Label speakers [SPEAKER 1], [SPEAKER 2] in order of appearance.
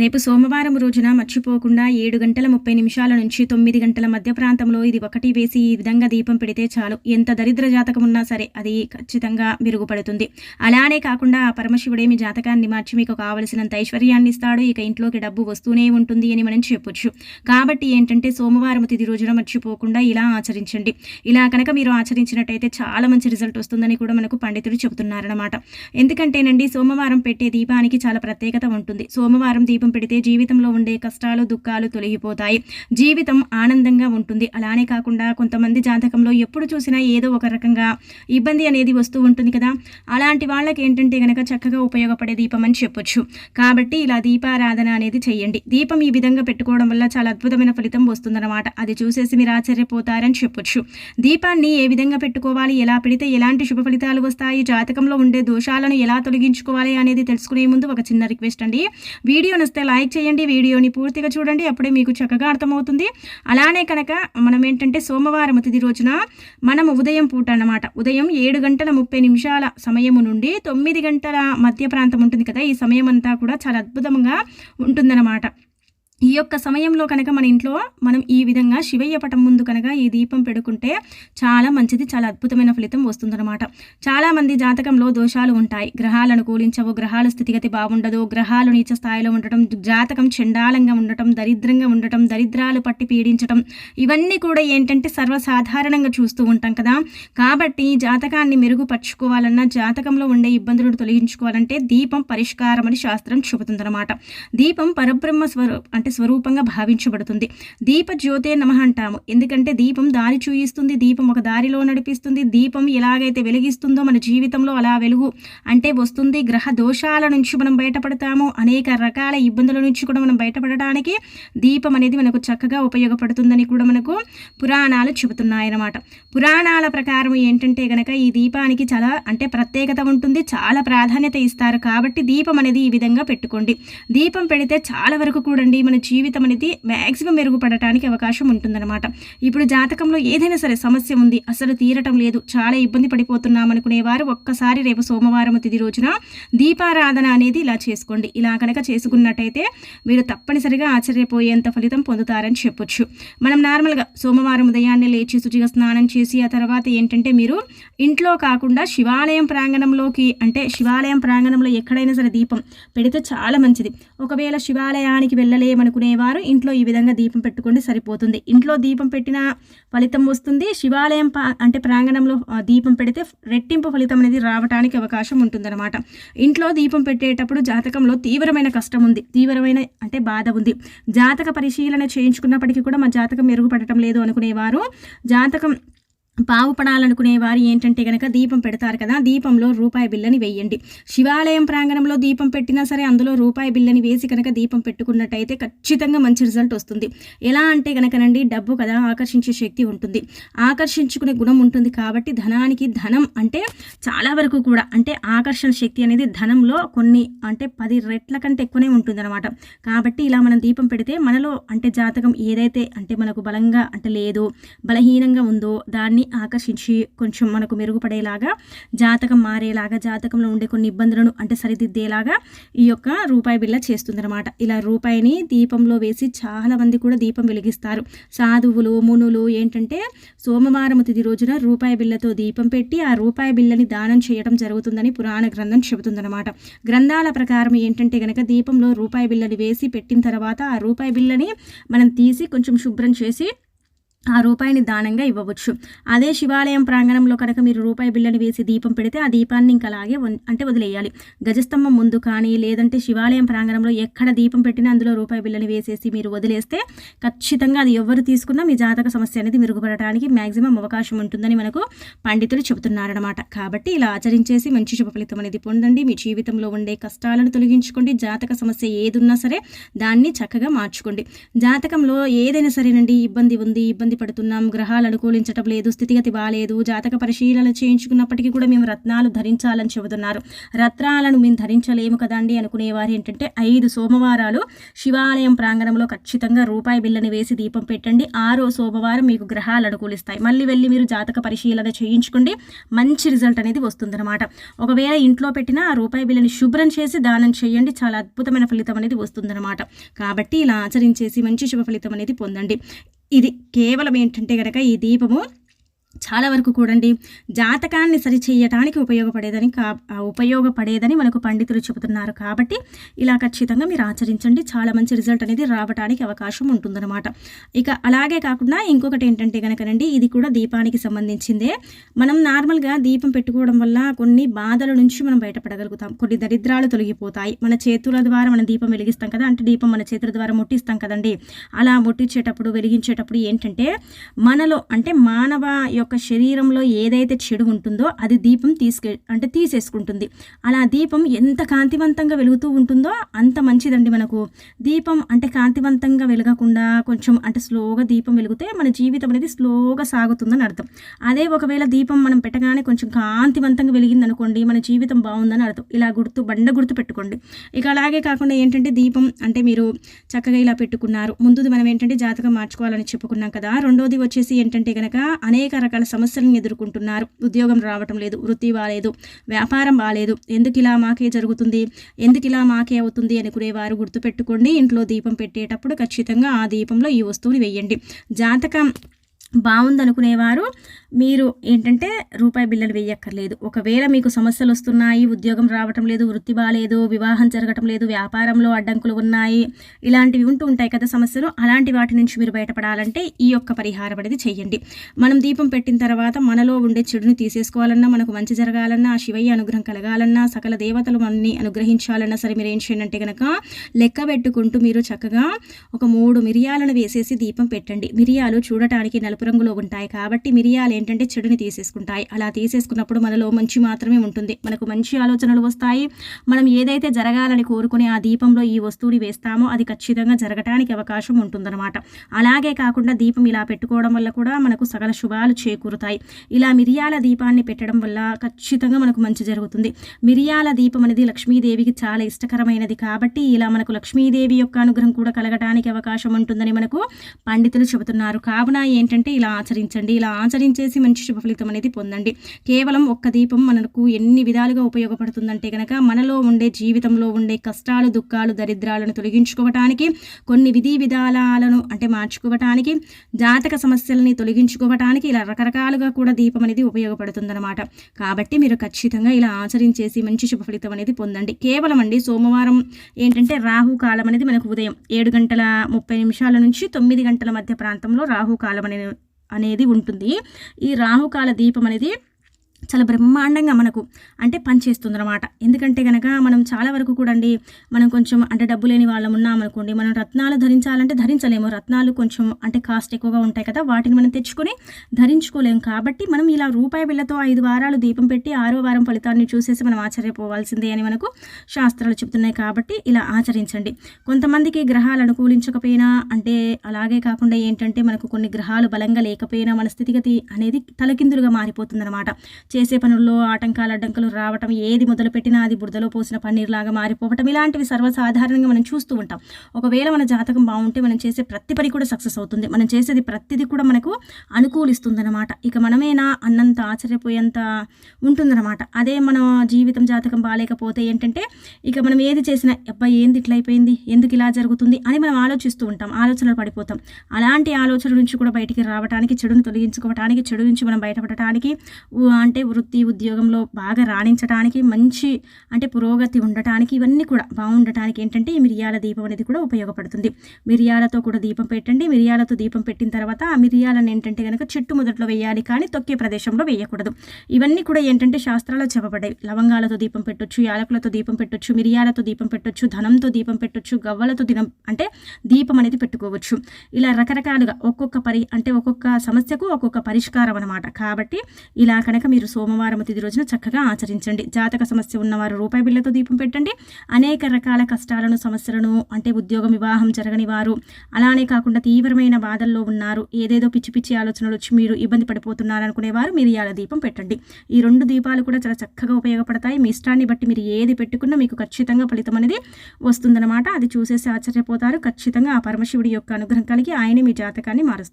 [SPEAKER 1] రేపు సోమవారం రోజున మర్చిపోకుండా ఏడు గంటల ముప్పై నిమిషాల నుంచి తొమ్మిది గంటల మధ్య ప్రాంతంలో ఇది ఒకటి వేసి ఈ విధంగా దీపం పెడితే చాలు. ఎంత దరిద్ర జాతకం ఉన్నా సరే అది ఖచ్చితంగా మెరుగుపడుతుంది. అలానే కాకుండా ఆ పరమశివుడే మీ జాతకాన్ని మార్చి మీకు కావలసినంత ఐశ్వర్యాన్ని ఇస్తాడు. ఇక ఇంట్లోకి డబ్బు వస్తూనే ఉంటుంది అని మనం చెప్పొచ్చు. కాబట్టి ఏంటంటే సోమవారం తిది రోజున మర్చిపోకుండా ఇలా ఆచరించండి. ఇలా కనుక మీరు ఆచరించినట్టయితే చాలా మంచి రిజల్ట్ వస్తుందని కూడా మనకు పండితులు చెబుతున్నారన్నమాట. ఎందుకంటేనండి సోమవారం పెట్టే దీపానికి చాలా ప్రత్యేకత ఉంటుంది. సోమవారం దీపం పెడితే జీవితంలో ఉండే కష్టాలు దుఃఖాలు తొలగిపోతాయి. జీవితం ఆనందంగా ఉంటుంది. అలానే కాకుండా కొంతమంది జాతకంలో ఎప్పుడు చూసినా ఏదో ఒక రకంగా ఇబ్బంది అనేది వస్తూ ఉంటుంది కదా. అలాంటి వాళ్ళకి ఏంటంటే గనక చక్కగా ఉపయోగపడే దీపం అని చెప్పొచ్చు. కాబట్టి ఇలా దీపారాధన అనేది చేయండి. దీపం ఈ విధంగా పెట్టుకోవడం వల్ల చాలా అద్భుతమైన ఫలితం వస్తుందన్నమాట. అది చూసేసి మీరు ఆశ్చర్యపోతారని చెప్పొచ్చు. దీపాన్ని ఏ విధంగా పెట్టుకోవాలి? ఎలా పెడితే ఎలాంటి శుభ ఫలితాలు వస్తాయి? జాతకంలో ఉండే దోషాలను ఎలా తొలగించుకోవాలి అనేది తెలుసుకునే ముందు ఒక చిన్న రిక్వెస్ట్ అండి. వీడియో నచ్చితే లైక్ చేయండి వీడియోని పూర్తిగా చూడండి అప్పుడే మీకు చక్కగా అర్థమవుతుంది. అలానే కనుక మనం ఏంటంటే సోమవారం తిది రోజున మనం ఉదయం పూట అన్నమాట ఉదయం ఏడు గంటల ముప్పై నిమిషాల సమయము నుండి తొమ్మిది గంటల మధ్య ప్రాంతం ఉంటుంది కదా ఈ సమయం అంతా కూడా చాలా అద్భుతంగా ఉంటుందన్నమాట. ఈ యొక్క సమయంలో కనుక మన ఇంట్లో మనం ఈ విధంగా శివయ్య పటం ముందు కనుక ఈ దీపం పెడుకుంటే చాలా మంచిది చాలా అద్భుతమైన ఫలితం వస్తుందన్నమాట. చాలామంది జాతకంలో దోషాలు ఉంటాయి. గ్రహాలను అనుకూలించవు గ్రహాల స్థితిగతి బాగుండదు గ్రహాలు నీచ స్థాయిలో ఉండటం జాతకం చండాలంగా ఉండటం దరిద్రంగా ఉండటం దరిద్రాలు పట్టి పీడించటం ఇవన్నీ కూడా ఏంటంటే సర్వసాధారణంగా చూస్తూ ఉంటాం కదా. కాబట్టి జాతకాన్ని మెరుగుపరుచుకోవాలన్నా జాతకంలో ఉండే ఇబ్బందులను తొలగించుకోవాలంటే దీపం పరిష్కారం అని శాస్త్రం చెబుతుందన్నమాట. దీపం పరబ్రహ్మ స్వరూ అంటే స్వరూపంగా భావించబడుతుంది. దీప జ్యోతే నమ అంటాము. ఎందుకంటే దీపం దారి చూయిస్తుంది దీపం ఒక దారిలో నడిపిస్తుంది దీపం ఎలాగైతే వెలిగిస్తుందో మన జీవితంలో అలా వెలుగు అంటే వస్తుంది. గ్రహ దోషాల నుంచి మనం బయటపడతాము. అనేక రకాల ఇబ్బందుల నుంచి కూడా మనం బయటపడడానికి దీపం అనేది మనకు చక్కగా ఉపయోగపడుతుందని కూడా మనకు పురాణాలు చెబుతున్నాయన్నమాట. పురాణాల ప్రకారం ఏంటంటే గనక ఈ దీపానికి చాలా అంటే ప్రత్యేకత ఉంటుంది చాలా ప్రాధాన్యత ఇస్తారు. కాబట్టి దీపం అనేది ఈ విధంగా పెట్టుకోండి. దీపం పెడితే చాలా వరకు కూడండి మన జీవితం అనేది మ్యాక్సిమం మెరుగుపడటానికి అవకాశం ఉంటుందన్నమాట. ఇప్పుడు జాతకంలో ఏదైనా సరే సమస్య ఉంది అసలు తీరటం లేదు చాలా ఇబ్బంది పడిపోతున్నాం అనుకునేవారు ఒక్కసారి రేపు సోమవారం తిది రోజున దీపారాధన అనేది ఇలా చేసుకోండి. ఇలా కనుక చేసుకున్నట్టయితే మీరు తప్పనిసరిగా ఆశ్చర్యపోయేంత ఫలితం పొందుతారని చెప్పొచ్చు. మనం నార్మల్గా సోమవారం ఉదయాన్నే లేచి శుచిగా స్నానం చేసి ఆ తర్వాత ఏంటంటే మీరు ఇంట్లో కాకుండా శివాలయం ప్రాంగణంలోకి అంటే శివాలయం ప్రాంగణంలో ఎక్కడైనా సరే దీపం పెడితే చాలా మంచిది. ఒకవేళ శివాలయానికి వెళ్ళలేమని అనుకునేవారు. ఇంట్లో ఈ విధంగా దీపం పెట్టుకోండి సరిపోతుంది. ఇంట్లో దీపం పెట్టిన ఫలితం వస్తుంది. శివాలయం అంటే ప్రాంగణంలో దీపం పెడితే రెట్టింపు ఫలితం అనేది రావడానికి అవకాశం ఉంటుందన్నమాట. ఇంట్లో దీపం పెట్టేటప్పుడు జాతకంలో తీవ్రమైన కష్టం ఉంది. తీవ్రమైన అంటే బాధ ఉంది. జాతక పరిశీలన చేయించుకున్నప్పటికీ కూడా మా జాతకం మెరుగుపడటం లేదు అనుకునేవారు. జాతకం బాగుపడాలనుకునే వారు ఏంటంటే కనుక దీపం పెడతారు కదా దీపంలో రూపాయి బిల్లని వేయండి. శివాలయం ప్రాంగణంలో దీపం పెట్టినా సరే అందులో రూపాయి బిల్లని వేసి కనుక దీపం పెట్టుకున్నట్టయితే ఖచ్చితంగా మంచి రిజల్ట్ వస్తుంది. ఎలా అంటే కనుకనండి డబ్బు కదా ఆకర్షించే శక్తి ఉంటుంది. ఆకర్షించుకునే గుణం ఉంటుంది కాబట్టి ధనానికి ధనం అంటే చాలా వరకు కూడా అంటే ఆకర్షణ శక్తి అనేది ధనంలో కొన్ని అంటే పది రెట్ల కంటే ఎక్కువనే ఉంటుందన్నమాట. కాబట్టి ఇలా మనం దీపం పెడితే మనలో అంటే జాతకం ఏదైతే అంటే మనకు బలంగా అంటే లేదో బలహీనంగా ఉందో దాన్ని ఆకర్షించి కొంచెం మనకు మెరుగుపడేలాగా జాతకం మారేలాగా జాతకంలో ఉండే కొన్ని ఇబ్బందులను అంటే సరిదిద్దేలాగా ఈ యొక్క రూపాయి బిళ్ళ చేస్తుందన్నమాట. ఇలా రూపాయిని దీపంలో వేసి చాలా మంది కూడా దీపం వెలిగిస్తారు. సాధువులు మునులు ఏంటంటే సోమవారం తిది రోజున రూపాయి బిల్లతో దీపం పెట్టి ఆ రూపాయి బిల్లని దానం చేయడం జరుగుతుందని పురాణ గ్రంథం చెబుతుందన్నమాట. గ్రంథాల ప్రకారం ఏంటంటే గనక దీపంలో రూపాయి బిల్లని వేసి పెట్టిన తర్వాత ఆ రూపాయి బిళ్ళని మనం తీసి కొంచెం శుభ్రం చేసి ఆ రూపాయిని దానంగా ఇవ్వవచ్చు. అదే శివాలయం ప్రాంగణంలో కనుక మీరు రూపాయి బిళ్ళని వేసి దీపం పెడితే ఆ దీపాన్ని ఇంకా అలాగే అంటే వదిలేయాలి. గజస్తంభం ముందు కానీ లేదంటే శివాలయం ప్రాంగణంలో ఎక్కడ దీపం పెట్టినా అందులో రూపాయి బిళ్ళని వేసేసి మీరు వదిలేస్తే ఖచ్చితంగా అది ఎవరు తీసుకున్నా మీ జాతక సమస్య అనేది మెరుగుపడటానికి మ్యాక్సిమం అవకాశం ఉంటుందని మనకు పండితులు చెబుతున్నారనమాట కాబట్టి ఇలా ఆచరించేసి మంచి శుభ ఫలితం అనేది పొందండి. మీ జీవితంలో ఉండే కష్టాలను తొలగించుకోండి. జాతక సమస్య ఏదున్నా సరే దాన్ని చక్కగా మార్చుకోండి. జాతకంలో ఏదైనా సరేనండి. ఇబ్బంది ఉంది ఇబ్బంది ఇబ్బంది పడుతున్నాం. గ్రహాలు అనుకూలించటం లేదు స్థితిగతి బాగాలేదు జాతక పరిశీలన చేయించుకున్నప్పటికీ కూడా మేము రత్నాలు ధరించాలని చెబుతున్నారు. రత్నాలను మేము ధరించలేము కదండి అనుకునేవారు ఏంటంటే ఐదు సోమవారాలు శివాలయం ప్రాంగణంలో ఖచ్చితంగా రూపాయి బిల్లని వేసి దీపం పెట్టండి. ఆరో సోమవారం మీకు గ్రహాలు అనుకూలిస్తాయి. మళ్ళీ వెళ్ళి మీరు జాతక పరిశీలన చేయించుకోండి. మంచి రిజల్ట్ అనేది వస్తుందన్నమాట. ఒకవేళ ఇంట్లో పెట్టిన ఆ రూపాయి బిల్లని శుభ్రం చేసి దానం చేయండి. చాలా అద్భుతమైన ఫలితం అనేది వస్తుందన్నమాట. కాబట్టి ఇలా ఆచరించేసి మంచి శుభ ఫలితం అనేది పొందండి. ఇది కేవలం ఏంటంటే కనుక ఈ దీపము చాలా వరకు కూడండి జాతకాన్ని సరిచేయటానికి ఉపయోగపడేదని కా ఉపయోగపడేదని మనకు పండితులు చెబుతున్నారు కాబట్టి ఇలా ఖచ్చితంగా మీరు ఆచరించండి. చాలా మంచి రిజల్ట్ అనేది రావడానికి అవకాశం ఉంటుందన్నమాట. ఇక అలాగే కాకుండా ఇంకొకటి ఏంటంటే కనుకనండి ఇది కూడా దీపానికి సంబంధించిందే. మనం నార్మల్గా దీపం పెట్టుకోవడం వల్ల కొన్ని బాధల నుంచి మనం బయటపడగలుగుతాం. కొన్ని దరిద్రాలు తొలగిపోతాయి. మన చేతుల ద్వారా మనం దీపం వెలిగిస్తాం కదా అంటే దీపం మన చేతుల ద్వారా ముట్టిస్తాం కదండి. అలా ముట్టించేటప్పుడు వెలిగించేటప్పుడు ఏంటంటే మనలో అంటే మానవ యొక్క శరీరంలో ఏదైతే చెడు ఉంటుందో అది దీపం తీసుకె అంటే తీసేసుకుంటుంది. అలా దీపం ఎంత కాంతివంతంగా వెలుగుతూ ఉంటుందో అంత మంచిదండి మనకు. దీపం అంటే కాంతివంతంగా వెలగకుండా కొంచెం అంటే స్లోగా దీపం వెలిగితే మన జీవితం అనేది స్లోగా సాగుతుందని అర్థం. అదే ఒకవేళ దీపం మనం పెట్టగానే కొంచెం కాంతివంతంగా వెలిగింది అనుకోండి మన జీవితం బాగుందని అర్థం. ఇలా గుర్తు బండ గుర్తు పెట్టుకోండి. ఇక అలాగే కాకుండా ఏంటంటే దీపం అంటే మీరు చక్కగా ఇలా పెట్టుకున్నారు. ముందుది మనం ఏంటంటే జాతకం మార్చుకోవాలని చెప్పుకున్నాం కదా. రెండోది వచ్చేసి ఏంటంటే కనుక అనేక రకాల సమస్యలను ఎదుర్కొంటున్నారు. ఉద్యోగం రావటం లేదు వృత్తి బాగాలేదు వ్యాపారం బాగాలేదు ఎందుకు ఇలా మాకే జరుగుతుంది? ఎందుకు ఇలా మాకే అవుతుంది అనుకునేవారు గుర్తుపెట్టుకోండి. ఇంట్లో దీపం పెట్టేటప్పుడు ఖచ్చితంగా ఆ దీపంలో ఈ వస్తువుని వేయండి. జాతకం బాగుందనుకునేవారు మీరు ఏంటంటే రూపాయి బిల్లలు వేయక్కర్లేదు. ఒకవేళ మీకు సమస్యలు వస్తున్నాయి ఉద్యోగం రావటం లేదు వృత్తి బాగాలేదు వివాహం జరగటం లేదు వ్యాపారంలో అడ్డంకులు ఉన్నాయి ఇలాంటివి ఉంటూ ఉంటాయి కదా సమస్యలు అలాంటి వాటి నుంచి మీరు బయటపడాలంటే ఈ యొక్క పరిహారం అనేది చేయండి. మనం దీపం పెట్టిన తర్వాత మనలో ఉండే చెడుని తీసేసుకోవాలన్నా మనకు మంచి జరగాలన్నా ఆ శివయ్య అనుగ్రహం కలగాలన్నా సకల దేవతలు మనని అనుగ్రహించాలన్నా సరే మీరు ఏం చేయండి అంటే కనుక లెక్క పెట్టుకుంటూ మీరు చక్కగా ఒక మూడు మిరియాలను వేసేసి దీపం పెట్టండి. మిరియాలు చూడటానికి నలుపు రంగులో ఉంటాయి కాబట్టి మిరియాలు ఏంటంటే చెడుని తీసేసుకుంటాయి. అలా తీసేసుకున్నప్పుడు మనలో మంచి మాత్రమే ఉంటుంది. మనకు మంచి ఆలోచనలు వస్తాయి. మనం ఏదైతే జరగాలని కోరుకుని ఆ దీపంలో ఈ వస్తువుని వేస్తామో అది ఖచ్చితంగా జరగటానికి అవకాశం ఉంటుందన్నమాట. అలాగే కాకుండా దీపం ఇలా పెట్టుకోవడం వల్ల కూడా మనకు సకల శుభాలు చేకూరుతాయి. ఇలా మిరియాల దీపాన్ని పెట్టడం వల్ల ఖచ్చితంగా మనకు మంచి జరుగుతుంది. మిరియాల దీపం అనేది లక్ష్మీదేవికి చాలా ఇష్టకరమైనది కాబట్టి ఇలా మనకు లక్ష్మీదేవి యొక్క అనుగ్రహం కూడా కలగటానికి అవకాశం ఉంటుందని మనకు పండితులు చెబుతున్నారు. కావున ఏంటంటే ఇలా ఆచరించండి. ఇలా చేసి మంచి శుభ ఫలితం అనేది పొందండి. కేవలం ఒక్క దీపం మనకు ఎన్ని విధాలుగా ఉపయోగపడుతుందంటే కనుక మనలో ఉండే జీవితంలో ఉండే కష్టాలు దుఃఖాలు దరిద్రాలను తొలగించుకోవటానికి కొన్ని విధి విధానాలను అంటే మార్చుకోవటానికి జాతక సమస్యలని తొలగించుకోవటానికి ఇలా రకరకాలుగా కూడా దీపం అనేది ఉపయోగపడుతుందన్నమాట. కాబట్టి మీరు ఖచ్చితంగా ఇలా ఆచరించేసి మంచి శుభ ఫలితం అనేది పొందండి. కేవలం అండి సోమవారం ఏంటంటే రాహు కాలం అనేది మనకు ఉదయం ఏడు గంటల ముప్పై నిమిషాల నుంచి తొమ్మిది గంటల మధ్య ప్రాంతంలో రాహు కాలం అనేది అనేది ఉంటుంది. ఈ రాహుకాల దీపం అనేది చాలా బ్రహ్మాండంగా మనకు అంటే పనిచేస్తుంది అనమాట ఎందుకంటే కనుక మనం చాలా వరకు కూడా అండి మనం కొంచెం అంటే డబ్బు లేని వాళ్ళం ఉన్నామనుకోండి మనం రత్నాలు ధరించాలంటే ధరించలేము. రత్నాలు కొంచెం అంటే కాస్ట్ ఎక్కువగా ఉంటాయి కదా వాటిని మనం తెచ్చుకొని ధరించుకోలేము కాబట్టి మనం ఇలా రూపాయి బిళ్ళతో ఐదు వారాలు దీపం పెట్టి ఆరో వారం ఫలితాన్ని చూసేసి మనం ఆశ్చర్యపోవాల్సిందే అని మనకు శాస్త్రాలు చెప్తున్నాయి. కాబట్టి ఇలా ఆచరించండి. కొంతమందికి గ్రహాలు అనుకూలించకపోయినా అంటే అలాగే కాకుండా ఏంటంటే మనకు కొన్ని గ్రహాలు బలంగా లేకపోయినా మన స్థితిగతి అనేది తలకిందులుగా మారిపోతుందన్నమాట. చేసే పనుల్లో ఆటంకాలు అడ్డంకులు రావటం ఏది మొదలుపెట్టినా అది బురదలో పోసిన పన్నీర్లాగా మారిపోవటం ఇలాంటివి సర్వసాధారణంగా మనం చూస్తూ ఉంటాం. ఒకవేళ మన జాతకం బాగుంటే మనం చేసే ప్రతి పని కూడా సక్సెస్ అవుతుంది. మనం చేసేది ప్రతిదీ కూడా మనకు అనుకూలిస్తుందన్నమాట. ఇక మనమేనా అన్నంత ఆశ్చర్యపోయేంత ఉంటుందన్నమాట. అదే మన జీవితం జాతకం బాగాలేకపోతే ఏంటంటే ఇక మనం ఏది చేసినా అబ్బాయి ఏంది ఇట్లా అయిపోయింది? ఎందుకు ఇలా జరుగుతుంది? అని మనం ఆలోచిస్తూ ఉంటాం. ఆలోచనలు పడిపోతాం. అలాంటి ఆలోచన నుంచి కూడా బయటికి రావడానికి చెడును తొలగించుకోవడానికి చెడు నుంచి మనం బయటపడటానికి అంటే వృత్తి ఉద్యోగంలో బాగా రాణించడానికి మంచి అంటే పురోగతి ఉండటానికి ఇవన్నీ కూడా బాగుండటానికి ఏంటంటే ఈ మిరియాల దీపం అనేది కూడా ఉపయోగపడుతుంది. మిరియాలతో కూడా దీపం పెట్టండి. మిరియాలతో దీపం పెట్టిన తర్వాత ఆ మిరియాలను ఏంటంటే కనుక చెట్టు మొదట్లో వేయాలి కానీ తొక్కే ప్రదేశంలో వేయకూడదు. ఇవన్నీ కూడా ఏంటంటే శాస్త్రాల్లో చెప్పబడ్డాయి. లవంగాలతో దీపం పెట్టొచ్చు యాలకులతో దీపం పెట్టొచ్చు మిరియాలతో దీపం పెట్టొచ్చు ధనంతో దీపం పెట్టొచ్చు గవ్వలతో దినం అంటే దీపం అనేది పెట్టుకోవచ్చు. ఇలా రకరకాలుగా ఒక్కొక్క పరి అంటే ఒక్కొక్క సమస్యకు ఒక్కొక్క పరిష్కారం అనమాట కాబట్టి ఇలా కనుక మీరు సోమవారం తిది రోజున చక్కగా ఆచరించండి. జాతక సమస్య ఉన్నవారు రూపాయి బిళ్ళతో దీపం పెట్టండి. అనేక రకాల కష్టాలను సమస్యలను అంటే ఉద్యోగం వివాహం జరగని వారు అలానే కాకుండా తీవ్రమైన బాధల్లో ఉన్నారు. ఏదేదో పిచ్చి పిచ్చి ఆలోచనలు వచ్చి మీరు ఇబ్బంది పడిపోతున్నారు అనుకునేవారు మీరు దీపం పెట్టండి. ఈ రెండు దీపాలు కూడా చాలా చక్కగా ఉపయోగపడతాయి. మీ ఇష్టాన్ని బట్టి మీరు ఏది పెట్టుకున్నా మీకు ఖచ్చితంగా ఫలితం అనేది వస్తుందన్నమాట. అది చూసేసి ఆశ్చర్యపోతారు. ఖచ్చితంగా ఆ పరమశివుడి యొక్క అనుగ్రహం కలిగి ఆయన మీ జాతకాన్ని మారుస్తారు.